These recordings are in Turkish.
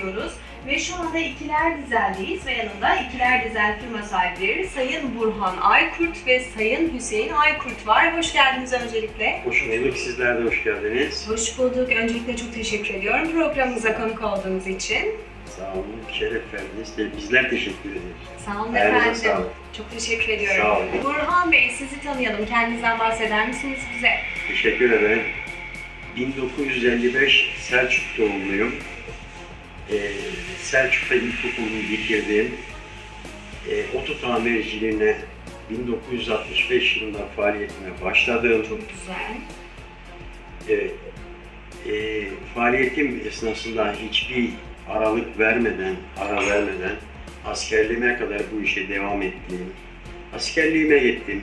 devam ediyoruz. Ve şu anda İkiler Dizel'deyiz ve yanında İkiler Dizel firma sahipleri Sayın Burhan Aykurt ve Sayın Hüseyin Aykurt var. Hoş geldiniz öncelikle. Hoş bulduk. Sizler de hoş geldiniz. Hoş bulduk. Öncelikle çok teşekkür ediyorum programımıza konuk olduğunuz için. Sağ olun. Şeref verdiniz. Bizler teşekkür ederiz. Sağ olun Ayağınıza efendim. sağlık. Çok teşekkür ediyorum. Sağ olun. Burhan Bey sizi tanıyalım. Kendinizden bahseder misiniz bize? Teşekkür ederim. 1955 Selçuk doğumluyum. Ee, Selçuk'ta ilkokulumu bitirdim. Ee, oto tamirciliğine 1965 yılında faaliyetime başladım. Çok güzel. Evet. Ee, faaliyetim esnasında hiçbir aralık vermeden, ara vermeden askerliğime kadar bu işe devam ettim. Askerliğime gittim.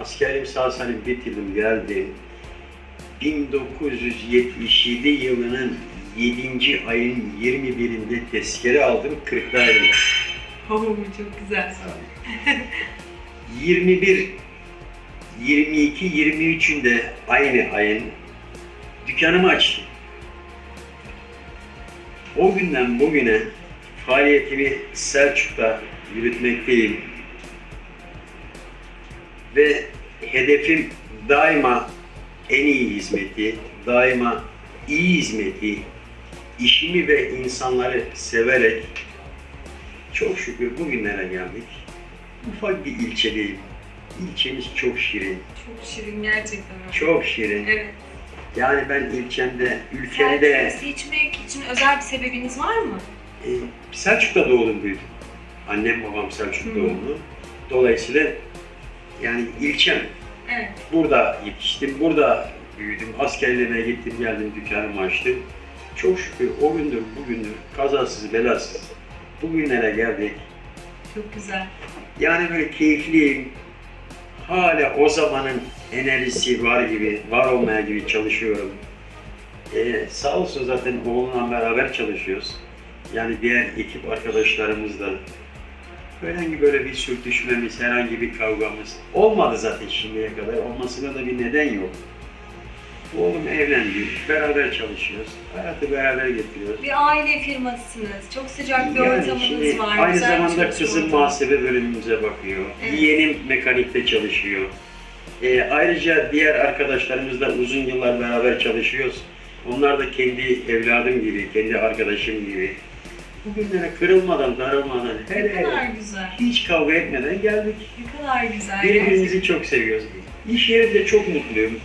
Askerliğimi sağ salim bitirdim, geldim. 1977 yılının 7. ayın 21'inde tezkere aldım Kırklareli'de. Oo, çok güzel. 21, 22, 23'ünde aynı ayın dükkanımı açtım. O günden bugüne faaliyetimi Selçuk'ta yürütmekteyim. Ve hedefim daima en iyi hizmeti, daima iyi hizmeti, işimi ve insanları severek çok şükür bugünlere geldik. Ufak bir ilçedeyim. İlçemiz çok şirin, Çok şirin gerçekten. çok şirin. Evet. Yani ben ilçemde, ülkemde Selçuk'u seçmek için özel bir sebebiniz var mı? e, Selçuk'ta doğdum büyüdüm. Annem babam Selçuk doğumlu. Dolayısıyla yani ilçem. Evet. Burada yetiştim, burada büyüdüm. Askerliğime gittim, geldim, dükkanımı açtım. Çok şükür o gündür, bugündür kazasız belasız bugünlere geldik. Çok güzel. Yani böyle keyifliyim. Hala o zamanın enerjisi var gibi, var olmaya gibi çalışıyorum. Ee, sağ olsun zaten oğlumla beraber çalışıyoruz. Yani diğer ekip arkadaşlarımızla herhangi böyle bir sürtüşmemiz, herhangi bir kavgamız olmadı zaten şimdiye kadar. Olmasına da bir neden yok. Oğlum evlendi, beraber çalışıyoruz. Hayatı beraber getiriyoruz. Bir aile firmasısınız. Çok sıcak bir Yani ortamınız şimdi var. Aynı güzel zamanda kızım ortamı. muhasebe bölümümüze bakıyor. Evet. Yeğenim mekanikte çalışıyor. Ee, ayrıca diğer arkadaşlarımızla uzun yıllar beraber çalışıyoruz. Onlar da kendi evladım gibi, kendi arkadaşım gibi. Bugünlere kırılmadan, darılmadan, Ne hele kadar güzel. hiç kavga etmeden geldik. Ne kadar güzel. Birbirimizi çok seviyoruz. İş yerimde çok mutluyum.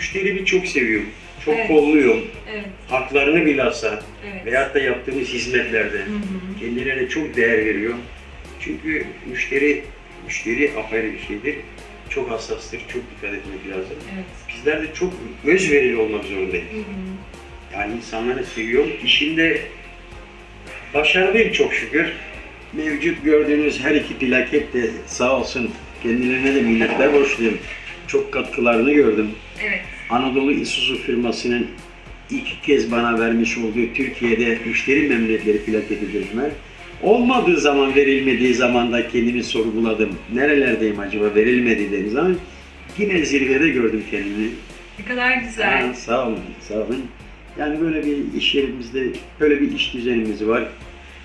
Müşterimi çok seviyorum. Çok Evet. kolluyorum. Evet. Haklarını bilhassa Evet. veyahut da yaptığımız hizmetlerde Hı hı. kendilerine çok değer veriyor. Çünkü müşteri, müşteri apayrı bir şeydir. Çok hassastır, çok dikkat etmek lazım. Evet. Bizler de çok özverili olmak zorundayız. Hı hı. Yani insanları seviyorum. İşimde başarılıyım çok şükür. Mevcut gördüğünüz her iki plaket de sağ olsun kendilerine de minnetler borçluyum. Çok katkılarını gördüm. Evet. Anadolu Isuzu firmasının iki kez bana vermiş olduğu Türkiye'de müşteri memnuniyetleri plaketidir bunlar. Olmadığı zaman, verilmediği zaman da kendimi sorguladım. Nerelerdeyim acaba verilmedi dediğim zaman yine zirvede gördüm kendimi. Ne kadar güzel. Ha, sağ olun, sağ olun. Yani böyle bir iş yerimizde, böyle bir iş düzenimiz var.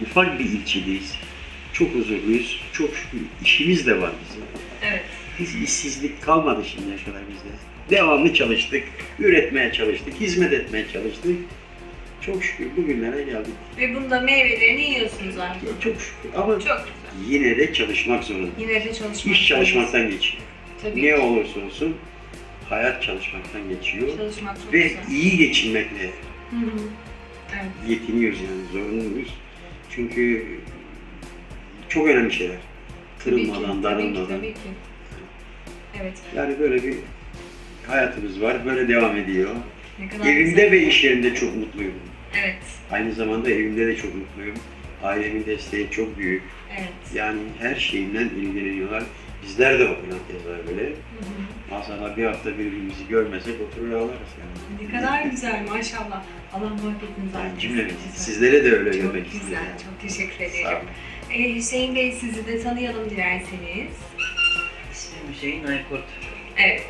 Ufak bir ilçedeyiz. Çok huzurluyuz. Çok şükür işimiz de var bizim. Evet. Hiç işsizlik kalmadı şimdiye kadar bizde. Devamlı çalıştık, üretmeye çalıştık, hizmet etmeye çalıştık. Çok şükür bugünlere geldik. Ve bunda meyvelerini yiyorsunuz artık. Ya çok şükür ama Çok güzel. yine de çalışmak zorunda. Yine de çalışmak. İş çalışmaktan geçiyor. Tabii. Ne olursa olsun hayat çalışmaktan geçiyor. Çalışmak çok Ve güzel. iyi geçinmekle Hı hı. Evet. yetiniyoruz yani, zorunluyuz. Çünkü çok önemli şeyler. Tabii ki, Kırılmadan, tabii ki, darılmadan. tabii ki. Evet. Yani böyle bir hayatımız var, böyle devam ediyor. Ne kadar Evimde güzel. ve iş yerimde çok mutluyum. Evet. Aynı zamanda evimde de çok mutluyum. Ailemin desteği çok büyük. Evet. Yani her şeyimden ilgileniyorlar. Bizler de okunan keza böyle. Maşallah bir hafta birbirimizi görmesek oturur ağlarız yani. Ne kadar güzel maşallah. Allah muhabbetinizi Yani cümlemiz. Güzel. Sizlere de öyle Çok görmek güzel. istiyorum. Çok teşekkür ederim. Ee, Hüseyin Bey sizi de tanıyalım dilerseniz. Hüseyin Aykurt. Evet.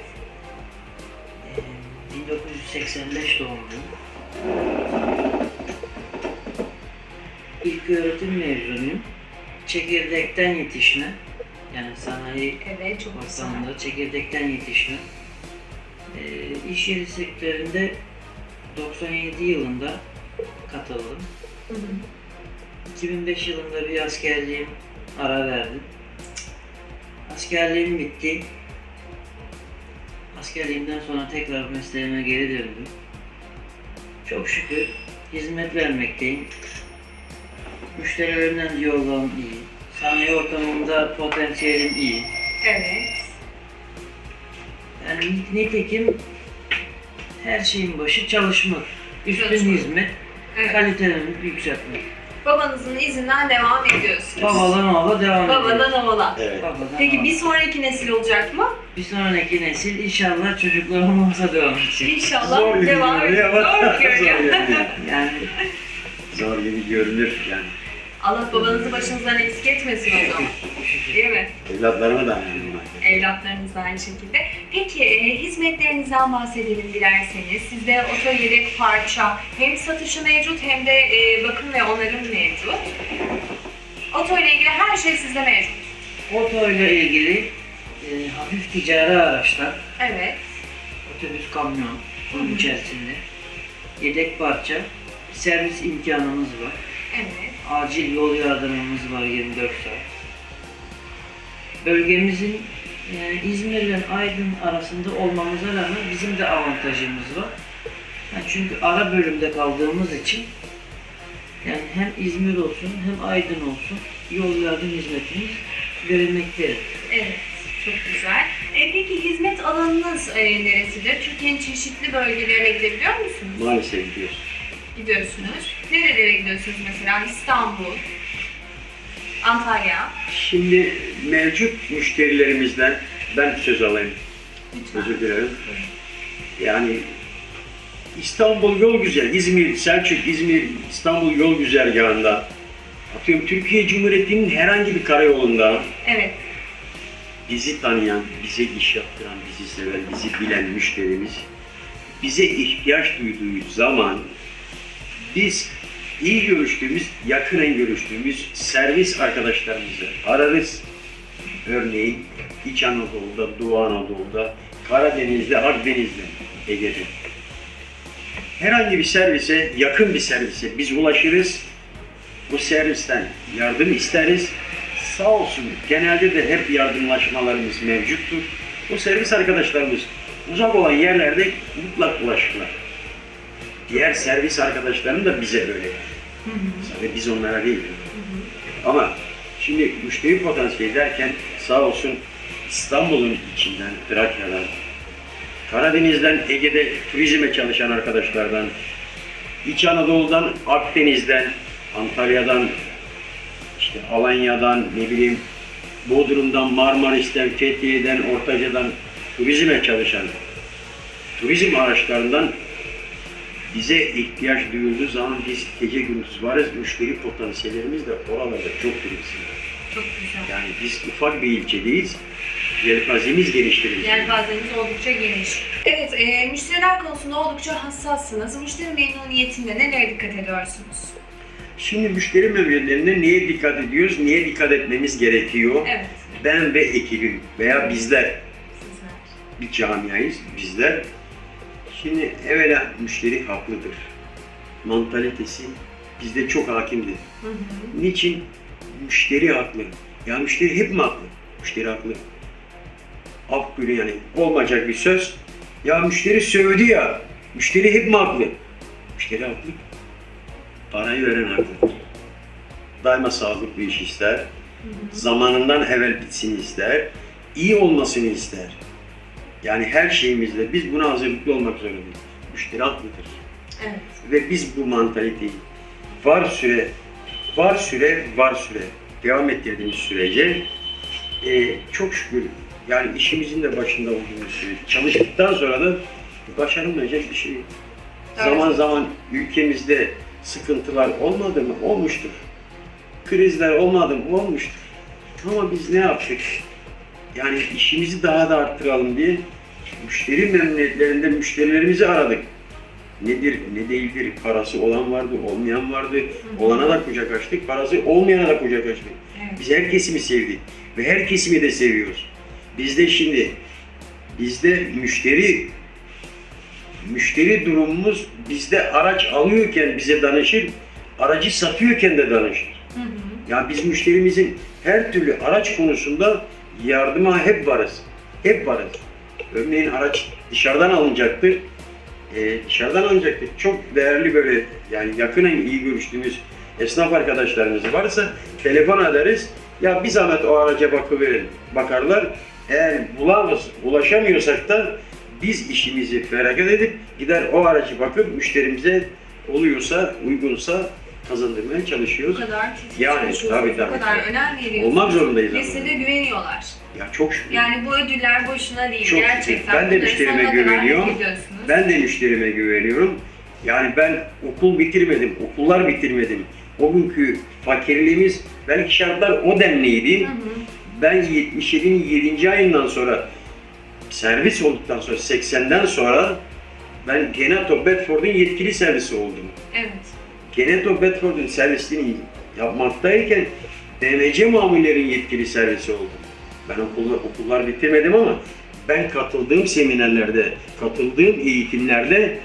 Ee, 85 doğumluyum. İlk öğretim mezunuyum. Çekirdekten yetişme. Yani sanayi Evet çok ortamında çekirdekten yetişme. Ee, iş yeri sektöründe 97 yılında katıldım. Hı hı. 2005 yılında bir askerliğim ara verdim. Askerliğim bitti. Askerliğimden sonra tekrar mesleğime geri döndüm. Çok şükür hizmet vermekteyim. Müşterilerimden diyalogum iyi. Sanayi ortamında potansiyelim iyi. Evet. Yani nitekim her şeyin başı çalışmak. Üstün Çalışmak. hizmet, evet. kalitelerini yükseltmek. Babanızın izinden devam ediyorsunuz. Babadan oğla devam ediyor. Babadan oğula. Evet. Babadan Peki oğla. bir sonraki nesil olacak mı? Bir sonraki nesil inşallah çocuklarımıza devam edecek. İnşallah Zor devam ama Zor görünüyor. görünüyor. Yani Zor gibi görünür yani. Allah babanızı başınızdan eksik etmesin o zaman. Değil mi? Evlatlarıma da yani bunlar. Evlatlarınız da aynı şekilde. Peki e, hizmetlerinizden bahsedelim dilerseniz. Sizde oto yedek parça hem satışı mevcut hem de e, bakım ve onarım mevcut. Oto ile ilgili her şey sizde mevcut. oto ile ilgili e, hafif ticari araçlar, Evet. otobüs, kamyon bunun içerisinde. Yedek parça, servis imkanımız var. Evet. Acil yol yardımımız var 24 saat. Bölgemizin e, İzmir ile Aydın arasında olmamıza rağmen bizim de avantajımız var. Yani çünkü ara bölümde kaldığımız için yani hem İzmir olsun hem Aydın olsun yol yardım hizmetimiz verilmektedir. Evet. Çok güzel. E, peki hizmet alanınız e, neresidir? Türkiye'nin çeşitli bölgelerine gidebiliyor musunuz? Maalesef gidiyoruz. Gidiyorsunuz. Nerelere gidiyorsunuz mesela? İstanbul, Antalya. Şimdi mevcut müşterilerimizden ben söz alayım. Lütfen. Özür dilerim. Yani İstanbul yol güzel, İzmir, Selçuk, İzmir, İstanbul yol güzergahında atıyorum Türkiye Cumhuriyeti'nin herhangi bir karayolunda Evet. bizi tanıyan, bize iş yaptıran, bizi seven, bizi bilen müşterimiz bize ihtiyaç duyduğu zaman biz iyi görüştüğümüz, yakinen görüştüğümüz servis arkadaşlarımızı ararız. Örneğin İç Anadolu'da, Doğu Anadolu'da, Karadeniz'de, Akdeniz'de, Ege'de. Herhangi bir servise, yakın bir servise biz ulaşırız. Bu servisten yardım isteriz. Sağ olsun genelde de hep yardımlaşmalarımız mevcuttur. Bu servis arkadaşlarımız uzak olan yerlerde mutlak ulaşırlar. Diğer servis arkadaşlarım da bize öyle. Sadece biz onlara değil. Ama şimdi müşteri potansiyeli derken sağ olsun İstanbul'un içinden, Trakya'dan, Karadeniz'den, Ege'de turizme çalışan arkadaşlardan, İç Anadolu'dan, Akdeniz'den, Antalya'dan, işte Alanya'dan, ne bileyim Bodrum'dan, Marmaris'ten, Fethiye'den, Ortaca'dan turizme çalışan turizm araçlarından bize ihtiyaç duyulduğu zaman biz gece gündüz varız. Müşteri potansiyellerimiz de oralarda çok turizm. Çok güzel. Yani biz ufak bir ilçedeyiz. Yelpazemiz geliştirilmiş. Yelpazeniz oldukça geniş. Evet, e, müşteriler konusunda oldukça hassassınız. Müşteri memnuniyetinde nelere dikkat ediyorsunuz? Şimdi müşteri memnuniyetlerinde neye dikkat ediyoruz, neye dikkat etmemiz gerekiyor? Evet, Ben ve ekibim veya bizler sizler. bir camiayız, bizler. Şimdi evvela müşteri haklıdır. Mantalitesi bizde çok hakimdir. Hı hı. Niçin? Müşteri haklı. Ya müşteri hep mi haklı? Müşteri haklı. Af günü yani olmayacak bir söz. Ya müşteri sövdü ya. Müşteri hep mi haklı? Müşteri haklı. Parayı veren haklı. Daima sağlıklı iş ister. Zamanından evvel bitsin ister. iyi olmasını ister. Yani her şeyimizde biz buna hazırlıklı olmak zorundayız. Müşteri haklıdır. Evet. Ve biz bu mantaliteyi var süre, var süre, var süre devam ettirdiğimiz sürece e, çok şükür yani işimizin de başında olduğumuz sürece çalıştıktan sonra da başarılmayacak bir şey. Evet. Zaman zaman ülkemizde sıkıntılar olmadı mı? Olmuştur. Krizler olmadı mı? Olmuştur. Ama biz ne yaptık? Yani işimizi daha da arttıralım diye müşteri memnuniyetlerinde müşterilerimizi aradık. nedir, ne değildir, parası olan vardı, olmayan vardı. Olana da kucak açtık, parası olmayana da kucak açtık. Evet. Biz her kesimi sevdik ve her kesimi de seviyoruz. Bizde şimdi, bizde müşteri müşteri durumumuz bizde araç alıyorken bize danışır, aracı satıyorken de danışır. Hı hı. Ya biz müşterimizin her türlü araç konusunda yardıma hep varız. Hep varız. Örneğin araç dışarıdan alınacaktır. Ee, dışarıdan alınacaktır. Çok değerli böyle yani yakinen iyi görüştüğümüz esnaf arkadaşlarımız varsa telefon ederiz. Ya bir zahmet o araca bakıverin. Bakarlar. Eğer bulamaz, ulaşamıyorsak da biz işimizi feragat edip gider o aracı bakıp müşterimize oluyorsa, uygunsa kazandırmaya Bu çalışıyoruz. kadar titiz Yani, çalışıyorsunuz, tabii, bu tabii. kadar önem veriyorsunuz. Olmak zorundayız Ve size güveniyorlar. Ya çok şükür. Yani bu ödüller boşuna değil Çok şükür. gerçekten. Ben de Bunları müşterime güveniyorum. Ben de müşterime güveniyorum. Yani ben okul bitirmedim, okullar bitirmedim. O günkü fakirliğimiz, belki şartlar o demliydi. Hı hı. Ben 77'nin 7. ayından sonra servis olduktan sonra 80'den sonra ben Geneto Bedford'un yetkili servisi oldum. Evet. Geneto Bedford'un servisini yapmaktayken BMC mamullerin yetkili servisi oldum. Ben okullar, okullar bitirmedim ama ben katıldığım seminerlerde, katıldığım eğitimlerde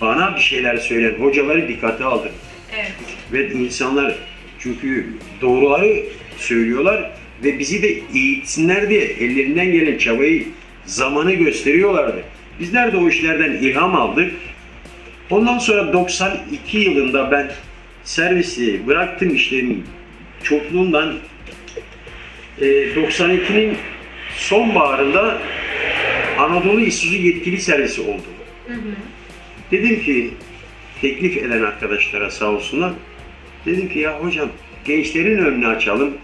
bana bir şeyler söyleyen hocaları dikkate aldım. Evet. Ve insanlar çünkü doğruları söylüyorlar ve bizi de eğitsinler diye ellerinden gelen çabayı, zamanı gösteriyorlardı. Bizler de o işlerden ilham aldık. Ondan sonra 92 yılında ben servisi bıraktım işlerin çokluğundan. Ee, 92'nin sonbaharında Anadolu İSUZU yetkili servisi oldum. Hı hı. Dedim ki teklif eden arkadaşlara sağ olsunlar. Dedim ki ya hocam gençlerin önünü açalım.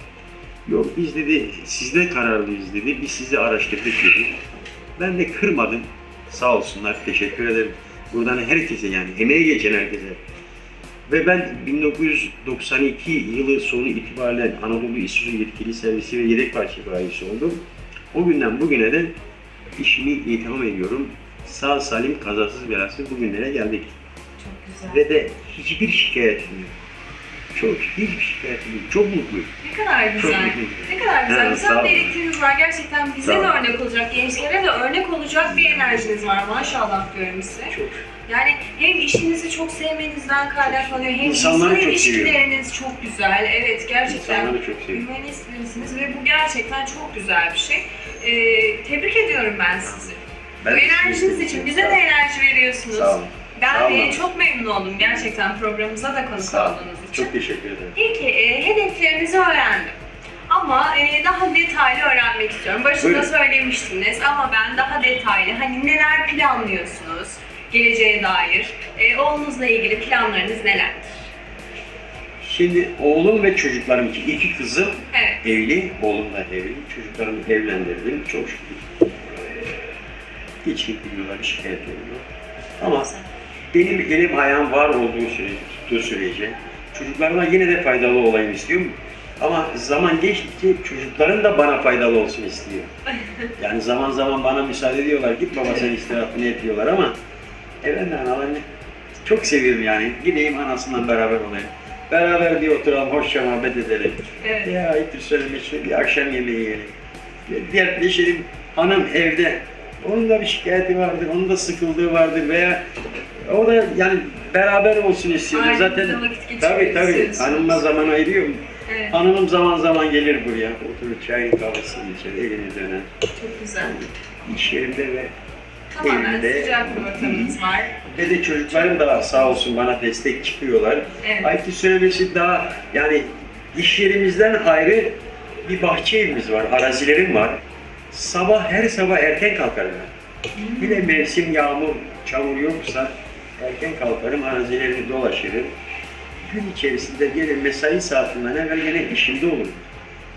Yok biz dedi sizde kararlıyız dedi. Biz sizi araştırdık dedi. Ben de kırmadım. Sağ olsunlar. Teşekkür ederim. Buradan herkese yani emeğe geçen herkese. Ve ben 1992 yılı sonu itibariyle Anadolu İSUZU yetkili servisi ve yedek parça bayisi oldum. O günden bugüne de işimi itham ediyorum. Sağ salim kazasız belasız bugünlere geldik. Çok güzel. Ve de hiçbir şikayetim yok. Çok hiçbir şikayetim yok. Çok mutluyum. Ne kadar Çok güzel. mutluyum. Ne kadar güzel. Evet, Güzel sağ bir olun. elektriğiniz var. Gerçekten bize Sağ de olun. örnek olacak, gençlere de örnek olacak bir enerjiniz var. Maşallah diyorum size. Çok. Yani hem işinizi çok sevmenizden kaynaklanıyor, hem İnsanları insan çok seviyorum. ilişkileriniz çok güzel. Evet, gerçekten İnsanları çok seviyorum. hümanist birisiniz ve bu gerçekten çok güzel bir şey. Ee, tebrik ediyorum ben sizi. Bu enerjiniz için bize de enerji veriyorsunuz. Sağ olun. Ben Sağ olun. çok memnun oldum gerçekten programımıza da konuk Sağ olun. olduğunuz için. Çok teşekkür ederim. Peki e, hedeflerinizi öğrendim. Ama e, daha detaylı öğrenmek istiyorum. Başında Buyurun. söylemiştiniz ama ben daha detaylı. Hani neler planlıyorsunuz geleceğe dair? E, oğlunuzla ilgili planlarınız nelerdir? Şimdi oğlum ve çocuklarım için iki kızım Evet. evli, oğlum da evli. Çocuklarımı evlendirdim. Çok şükür. Hiç bilmiyorlar, bir şikayetlerim yok. Ama benim elim ayağım var olduğu sürece, tuttuğu sürece çocuklarıma yine de faydalı olayım istiyorum. Ama zaman geçtikçe çocuklarım da bana faydalı olsun istiyor. Yani zaman zaman bana müsaade ediyorlar. Git baba sen istirahatını et diyorlar ama efendim analarını çok seviyorum yani. Gideyim anasından beraber olayım. Beraber bir oturalım, hoşça muhabbet edelim. Evet. Ya ayıptır söylemek için bir akşam yemeği yiyelim. Dertleşelim. Hanım evde. Onun da bir şikayeti vardır, onun da sıkıldığı vardır veya o da yani beraber olsun istiyorum. Ailenizle Zaten tabii tabii hanımla zaman ayırıyorum. Evet. Hanımım zaman zaman gelir buraya. Oturur çayını kahvesini içer, elini döner. Çok güzel. İş yerimde ve Tamamen Evinde- sıcak bir ortamınız var. ve de çocuklarım da sağ olsun bana destek çıkıyorlar. Evet. Ayıptır söylemesi daha yani iş yerimizden ayrı bir bahçe evimiz var, arazilerim var. Sabah her sabah erken kalkarım ben. Bir de mevsim yağmur, çamur yoksa erken kalkarım, arazilerimi dolaşırım. Gün içerisinde gelir mesai saatinden evvel gene işimde olurum.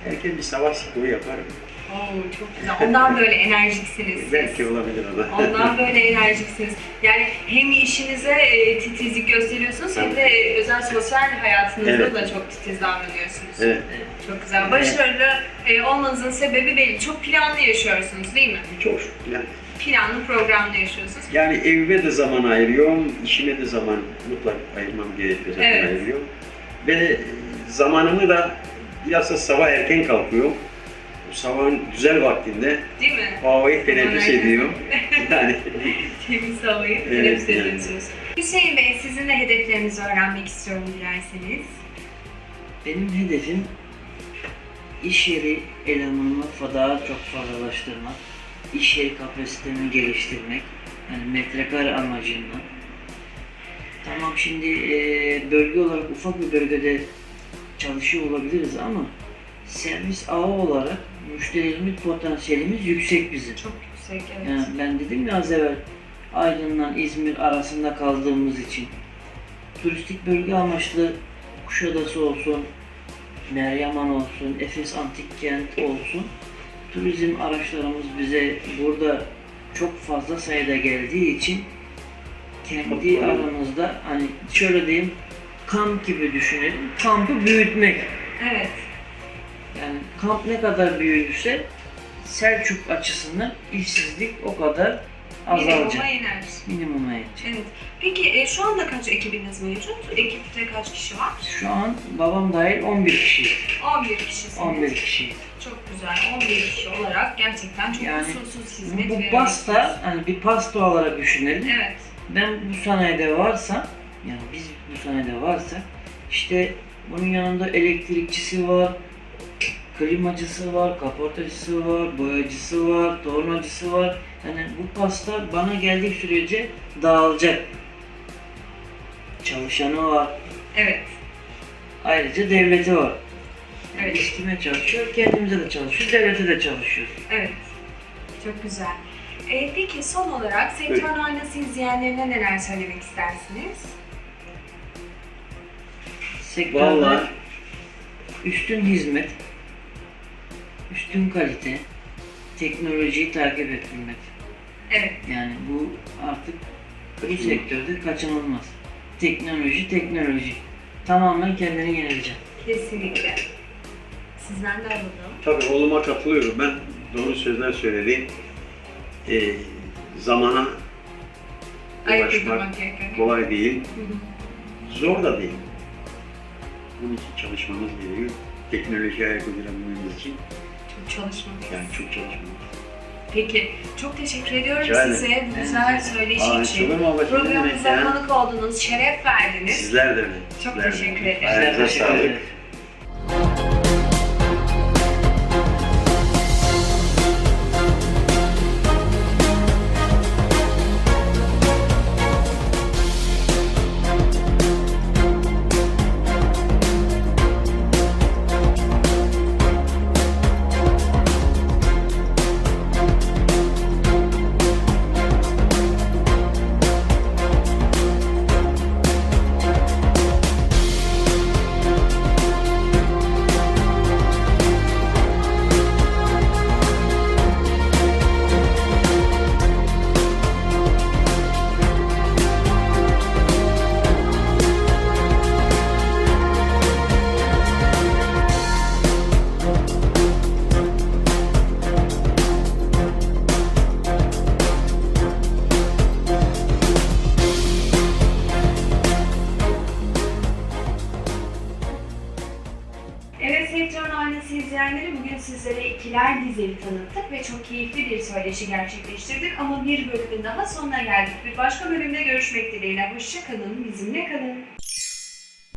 Erken bir sabah sporu yaparım. Oo, çok güzel. Ondan böyle enerjiksiniz siz. Belki olabilir o da. Ondan böyle enerjiksiniz. Yani hem işinize e, titizlik gösteriyorsunuz hem de özel sosyal hayatınızda Evet. da çok titiz davranıyorsunuz. Evet. Çok güzel. Başarılı e, olmanızın sebebi belli. Çok planlı yaşıyorsunuz değil mi? Çok şükür. Yani planlı programda yaşıyorsunuz. Yani evime de zaman ayırıyorum, işime de zaman mutlak ayırmam gerekiyor zaten Evet. ayırıyorum. Ve zamanımı da biraz da sabah erken kalkıyorum. Bu sabahın güzel vaktinde Değil mi? havayı teneffüs ediyorum. Yani Temiz havayı Evet, teneffüs yani. ediyorsunuz. Hüseyin Bey sizin de hedeflerinizi öğrenmek istiyorum dilerseniz. Benim hedefim iş yeri elemanımı daha çok fazlalaştırmak, iş yeri kapasitemi geliştirmek, yani metrekare amacıyla. Tamam şimdi eee, bölge olarak ufak bir bölgede çalışıyor olabiliriz ama servis ağı olarak müşterilerimiz potansiyelimiz yüksek bizim. Çok yüksek evet. Yani ben dedim ya az evvel Aydın'la İzmir arasında kaldığımız için turistik bölge amaçlı Kuşadası olsun, Meryemhan olsun, Efes Antik Kent olsun turizm araçlarımız bize burada çok fazla sayıda geldiği için kendi aramızda hani şöyle diyeyim kamp gibi düşünelim. Kampı büyütmek. Evet. Yani kamp ne kadar büyürse Selçuk açısından işsizlik o kadar azalacak. Minimuma iner. Minimuma inecek. Evet. Peki e, şu anda kaç ekibiniz mevcut? Ekipte kaç kişi var? Şu an babam dahil 11 kişi. 11 kişisiniz. 11 kişi. Çok güzel. 11 kişi olarak gerçekten çok Yani kusursuz hizmet Bu pasta hani bir pasta olarak düşünelim. Evet. Ben bu sanayide varsam yani biz bu sanayide varsak işte bunun yanında elektrikçisi var, klimacısı var, kaportacısı var, boyacısı var, tornacısı var. Yani bu pasta bana geldiği sürece dağılacak. Çalışanı var. Evet. Ayrıca devleti var. Evet. Biz kime çalışıyor? Kendimize de çalışıyoruz, devlete de çalışıyoruz. Evet. Çok güzel. E, peki son olarak sektör Evet. aynası izleyenlerine neler söylemek istersiniz? Sektörde Vallahi üstün hizmet, üstün kalite, teknolojiyi takip ettirmek. Evet. Yani bu artık bu sektörde kaçınılmaz. Teknoloji, teknoloji. Tamamen kendini yenilecek. Kesinlikle. Sizden de alalım. tabii oğluma katılıyorum. Ben doğru sözler söyledi. Ee, zamana ulaşmak kolay değil. Zor da değil. Bunun için çalışmamız gerekiyor. Teknolojiye ayak uydurabilmemiz için Çok çalışmalıyız. yani çok çalışmamız Peki. Çok teşekkür ediyorum Rica size bu güzel söyleşi Aa, için. olur mu ablacığım? Programımıza ya? konuk oldunuz, şeref verdiniz. Sizler de mi? Çok Sizler de. teşekkür ederim. Ayağınıza sağlık. Söyleşi gerçekleştirdik ama bir bölümün daha sonuna geldik. Bir başka bölümde görüşmek dileğiyle. Hoşçakalın, bizimle kalın.